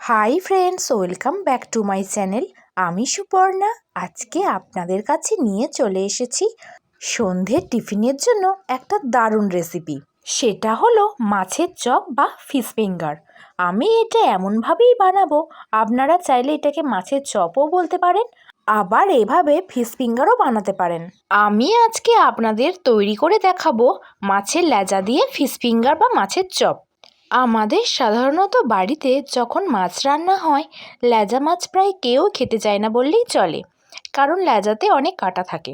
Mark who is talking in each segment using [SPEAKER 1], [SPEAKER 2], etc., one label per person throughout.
[SPEAKER 1] Hi friends welcome back to my channel আমি সুপর্ণা, আজকে আপনাদের কাছে নিয়ে চলে এসেছি সন্ধ্যের টিফিনের জন্য একটা দারুণ রেসিপি সেটা হলো মাছের চপ বা ফিশ ফিঙ্গার আমি এটা এমনভাবেই বানাবো, আপনারা চাইলে এটাকে মাছের চপও বলতে পারেন আবার এভাবে ফিশ ফিঙ্গারও বানাতে পারেন। আমি আজকে আপনাদের তৈরি করে দেখাবো মাছের লেজা দিয়ে ফিশ ফিঙ্গার বা মাছের চপ। আমাদের সাধারণত বাড়িতে যখন মাছ রান্না হয়, লেজা মাছ প্রায় কেউ খেতে চায় না বললেই চলে, কারণ লেজাতে অনেক কাটা থাকে।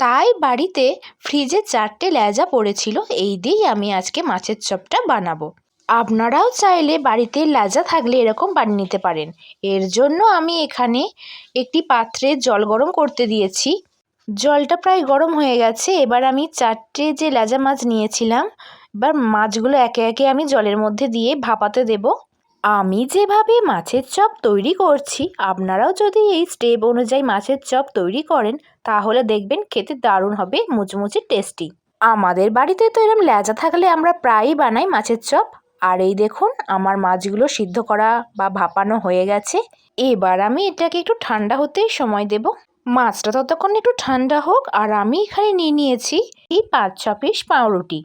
[SPEAKER 1] তাই বাড়িতে ফ্রিজে চারটে লেজা পড়েছিল, এই দিয়েই আমি আজকে মাছের চপটা বানাবো। আপনারাও চাইলে বাড়িতে লেজা থাকলে এরকম বানিয়ে নিতে পারেন। এর জন্য আমি এখানে একটি পাত্রে জল গরম করতে দিয়েছি। জলটা প্রায় গরম হয়ে গেছে। এবার আমি চারটে যে লেজা মাছ নিয়েছিলাম, এবার মাছগুলো একে একে আমি জলের মধ্যে দিয়ে ভাপাতে দেব। আমি যেভাবে মাছের চপ তৈরি করছি, আপনারাও যদি এই স্টেপ অনুযায়ী মাছের চপ তৈরি করেন, তাহলে দেখবেন খেতে দারুণ হবে, মুচমুচে টেস্টি। আমাদের বাড়িতে তো এরম লেজা থাকলে আমরা প্রায়ই বানাই মাছের চপ। আর এই দেখুন, আমার মাছগুলো সিদ্ধ করা বা ভাপানো হয়ে গেছে। এবার আমি এটাকে একটু ঠান্ডা হতেই সময় দেব। মাছটা ততক্ষণ একটু ঠান্ডা হোক আর আমি এখানে নিয়ে নিয়েছি এই পাঁচ, ছ পিস পাউরুটি।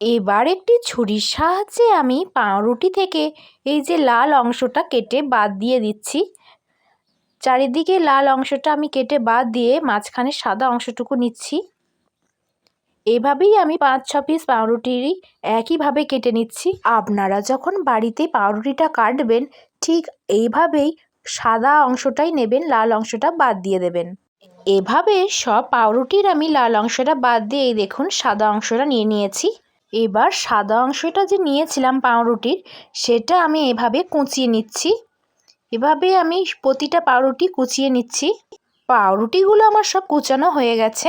[SPEAKER 1] এবার একটি ছুরির সাহায্যে আমি পাউরুটি থেকে এই যে লাল অংশটা কেটে বাদ দিয়ে দিচ্ছি। চারিদিকে লাল অংশটা আমি কেটে বাদ দিয়ে মাঝখানে সাদা অংশটুকু নিচ্ছি। এভাবেই আমি পাঁচ, ছ পিস পাউরুটিরই একইভাবে কেটে নিচ্ছি। আপনারা যখন বাড়িতে পাউরুটিটা কাটবেন, ঠিক এইভাবেই সাদা অংশটাই নেবেন, লাল অংশটা বাদ দিয়ে দেবেন। এভাবে সব পাউরুটির আমি লাল অংশটা বাদ দিয়ে এই দেখুন সাদা অংশটা নিয়ে নিয়েছি। এবার সাদা অংশটা যে নিয়েছিলাম পাউরুটির, সেটা আমি এভাবে কুচিয়ে নিচ্ছি। এভাবে আমি প্রতিটা পাউরুটি কুচিয়ে নিচ্ছি। পাউরুটিগুলো আমার সব কুচানো হয়ে গেছে।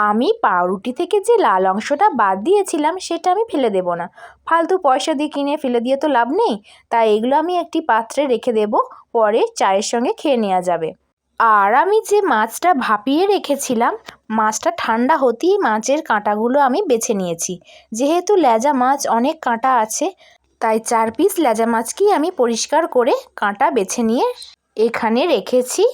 [SPEAKER 1] আমি পাউরুটি থেকে যে লাল অংশটা বাদ দিয়েছিলাম, সেটা আমি ফেলে দেব না। ফালতু পয়সা দিয়ে কিনে ফেলে দিয়ে তো লাভ নেই। তাই এগুলো আমি একটি পাত্রে রেখে দেব, পরে চায়ের সঙ্গে খেয়ে নেওয়া যাবে। আর আমি যে মাছটা ভাপিয়ে রেখেছিলাম, মাছটা ঠান্ডা হতেই মাছের কাঁটাগুলো আমি বেছে নিয়েছি। যেহেতু লেজা মাছ অনেক কাঁটা আছে, তাই চার পিস লেজা মাছকেই আমি পরিষ্কার করে কাঁটা বেছে নিয়ে এখানে রেখেছি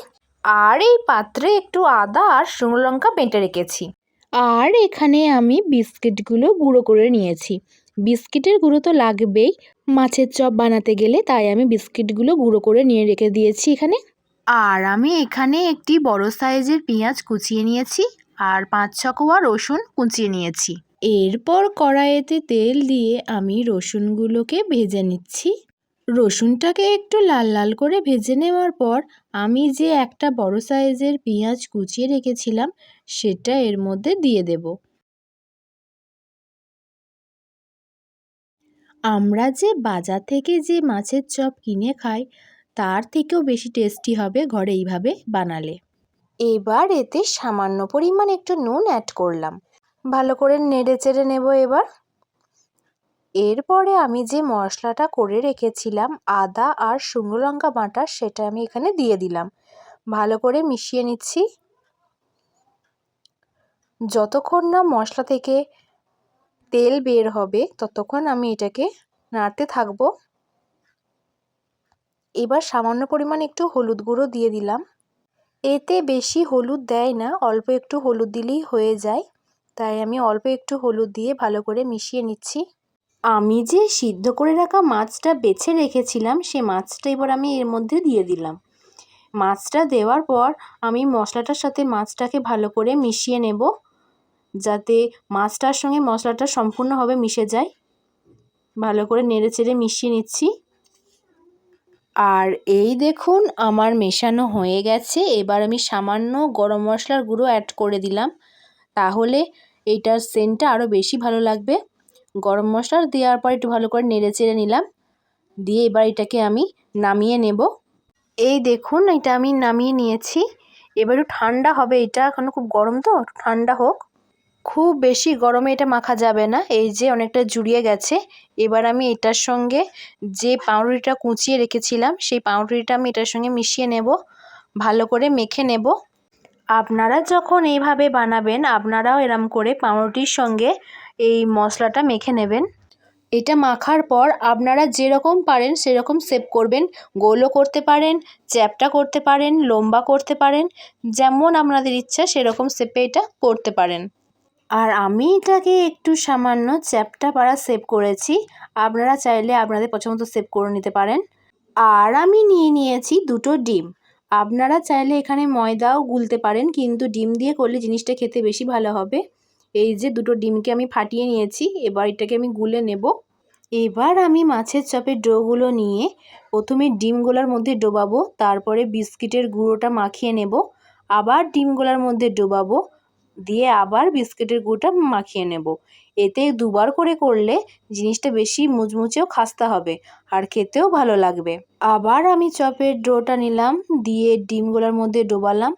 [SPEAKER 1] আর এই পাত্রে একটু আদা আর শুকনো লঙ্কা বেটে রেখেছি। আর এখানে আমি বিস্কিটগুলো গুঁড়ো করে নিয়েছি। বিস্কিটের গুঁড়ো তো লাগবেই, মাছের চপ বানাতে গেলে তাই আমি বিস্কিটগুলো গুঁড়ো করে নিয়ে রেখে দিয়েছি এখানে। আর আমি এখানে একটি বড় সাইজের পেঁয়াজ কুচিয়ে নিয়েছি আর পাঁচ ছ কোয়া রসুন কুচিয়ে নিয়েছি। এরপর কড়াইতে তেল দিয়ে আমি রসুনগুলোকে ভেজে নিচ্ছি। রসুনটাকে একটু লাল লাল করে ভেজে নেওয়ার পর আমি যে একটা বড় সাইজের পেঁয়াজ কুচিয়ে রেখেছিলাম, সেটা এর মধ্যে দিয়ে দেব। আমরা যে বাজার থেকে যে মাছের চপ কিনে খাই, তার থেকেও বেশি টেস্টি হবে ঘরে এইভাবে বানালে। এবার এতে সামান্য পরিমাণ একটু নুন অ্যাড করলাম। ভালো করে নেড়ে চেড়ে নেব এবার। এরপরে আমি যে মশলাটা করে রেখেছিলাম, আদা আর শুকনো লঙ্কা বাটা, সেটা আমি এখানে দিয়ে দিলাম। ভালো করে মিশিয়ে নিচ্ছি। যতক্ষণ না মশলা থেকে তেল বের হবে, ততক্ষণ আমি এটাকে নাড়তে থাকব। এবার সামান্য পরিমাণ একটু হলুদ গুঁড়ো দিয়ে দিলাম। এতে বেশি হলুদ দেয় না, অল্প একটু হলুদ দিলেই হয়ে যায়। তাই আমি অল্প একটু হলুদ দিয়ে ভালো করে মিশিয়ে নিচ্ছি। আমি যে সিদ্ধ করে রাখা মাছটা বেছে রেখেছিলাম, সে মাছটা এবার আমি এর মধ্যে দিয়ে দিলাম। মাছটা দেওয়ার পর আমি মশলাটার সাথে মাছটাকে ভালো করে মিশিয়ে নেব, যাতে মাছটার সঙ্গে মশলাটা সম্পূর্ণভাবে মিশে যায়। ভালো করে নেড়ে চেড়ে মিশিয়ে নিচ্ছি। আর এই দেখুন, আমার মেশানো হয়ে গেছে। এবার আমি সামান্য গরম মশলার গুঁড়ো অ্যাড করে দিলাম। তাহলে এইটার সেন্টটা আরও বেশি ভালো লাগবে। গরম মশলা দেওয়ার পর একটু ভালো করে নেড়ে চেড়ে নিলাম। দিয়ে এবার এটাকে আমি নামিয়ে নেব। এই দেখুন, এটা আমি নামিয়ে নিয়েছি। এবার একটু ঠান্ডা হবে এটা, এখন খুব গরম তো ঠান্ডা হোক। খুব বেশি গরমে এটা মাখা যাবে না, এই যে অনেকটা জুড়িয়ে গেছে। এবার আমি এটার সঙ্গে যে পাউরুটিটা কুচিয়ে রেখেছিলাম, সেই পাউরুটিটা আমি এটার সঙ্গে মিশিয়ে নেব, ভালো করে মেখে নেব। আপনারা যখন এইভাবে বানাবেন, আপনারাও এরম করে পাউরুটির সঙ্গে এই মশলাটা মেখে নেবেন। এটা মাখার পর আপনারা যেরকম পারেন সেরকম শেপ করবেন। গোলও করতে পারেন, চ্যাপ্টা করতে পারেন, লম্বা করতে পারেন, যেমন আপনাদের ইচ্ছা সেরকম শেপে এটা করতে পারেন। আর আমি এটাকে একটু সামান্য চ্যাপ্টা পাড়া শেপ করেছি। আপনারা চাইলে আপনাদের পছন্দ শেপ করে নিতে পারেন। আর আমি নিয়ে নিয়েছি দুটো ডিম। আপনারা চাইলে এখানে ময়দাও গুলতে পারেন, কিন্তু ডিম দিয়ে করলে জিনিসটা খেতে বেশি ভালো হবে। এই যে দুটো ডিমকে আমি ফাটিয়ে নিয়েছি, এবার এটাকে আমি গুলে নেব। এবার আমি মাছের চপের ডোগুলো নিয়ে প্রথমে ডিমগুলোর মধ্যে ডোবাবো, তারপরে বিস্কিটের গুঁড়োটা মাখিয়ে নেব। আবার ডিমগুলোর মধ্যে ডোবাবো, দিয়ে আবার বিস্কিটের গুঁড়োটা মাখিয়ে নেব। এতে দুবার করে করলে জিনিসটা বেশি মুচমুচেও খাস্তা হবে আর খেতেও ভালো লাগবে। আবার আমি চপের ডোটা নিলাম, দিয়ে ডিমগুলোর মধ্যে ডোবালাম,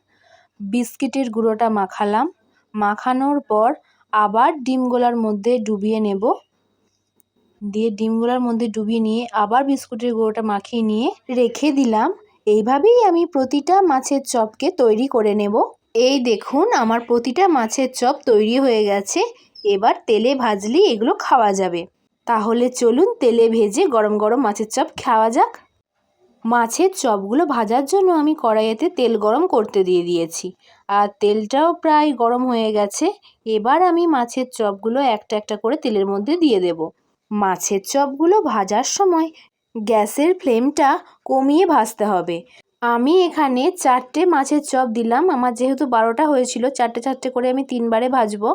[SPEAKER 1] বিস্কিটের গুঁড়োটা মাখালাম। মাখানোর পর আবার ডিমগুলোর মধ্যে ডুবিয়ে নেব। দিয়ে ডিমগুলোর মধ্যে ডুবিয়ে নিয়ে আবার বিস্কুটের গুঁড়োটা মাখিয়ে নিয়ে রেখে দিলাম। এইভাবেই আমি প্রতিটা মাছের চপকে তৈরি করে নেব। এই দেখুন, আমার প্রতিটা মাছের চপ তৈরি হয়ে গেছে। এবার তেলে ভাজলেই এগুলো খাওয়া যাবে। তাহলে চলুন তেলে ভেজে গরম গরম মাছের চপ খাওয়া যাক। মাছের চপগুলো ভাজার জন্য আমি কড়াইয়েতে তেল গরম করতে দিয়ে দিয়েছি। আর তেলটাও প্রায় গরম হয়ে গেছে। এবার আমি মাছের চপগুলো একটা একটা করে তেলের মধ্যে দিয়ে দেব। মাছের চপগুলো ভাজার সময় গ্যাসের ফ্লেমটা কমিয়ে ভাজতে হবে। আমি এখানে চারটে মাছের চপ দিলাম। আমার যেহেতু বারোটা হয়েছিল, চারটে চারটে করে আমি তিনবারে ভাজবো।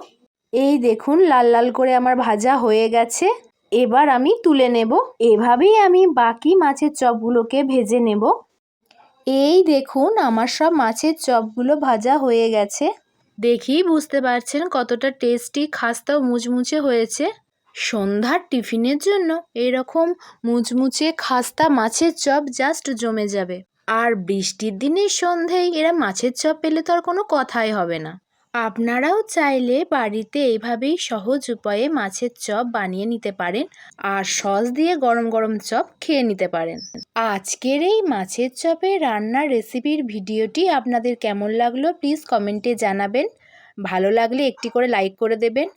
[SPEAKER 1] এই দেখুন, লাল লাল করে আমার ভাজা হয়ে গেছে। এবার আমি তুলে নেব। এভাবেই আমি বাকি মাছের চপগুলোকে ভেজে নেব। এই দেখুন, আমার সব মাছের চপগুলো ভাজা হয়ে গেছে। দেখেই বুঝতে পারছেন কতটা টেস্টি খাস্তা ও মুচমুচে হয়েছে। সন্ধ্যার টিফিনের জন্য এরকম মুচমুচে খাস্তা মাছের চপ জাস্ট জমে যাবে। আর বৃষ্টির দিনের সন্ধেয় এরা মাছের চপ পেলে তো আর কোনো কথাই হবে না। আপনারাও চাইলে বাড়িতে এইভাবেই সহজ উপায়ে মাছের চপ বানিয়ে নিতে পারেন আর সস দিয়ে গরম গরম চপ খেয়ে নিতে পারেন। আজকের এই মাছের চপে রান্নার রেসিপির ভিডিওটি আপনাদের কেমন লাগল প্লিজ কমেন্টে জানাবেন। ভালো লাগলে একটি করে লাইক করে দেবেন।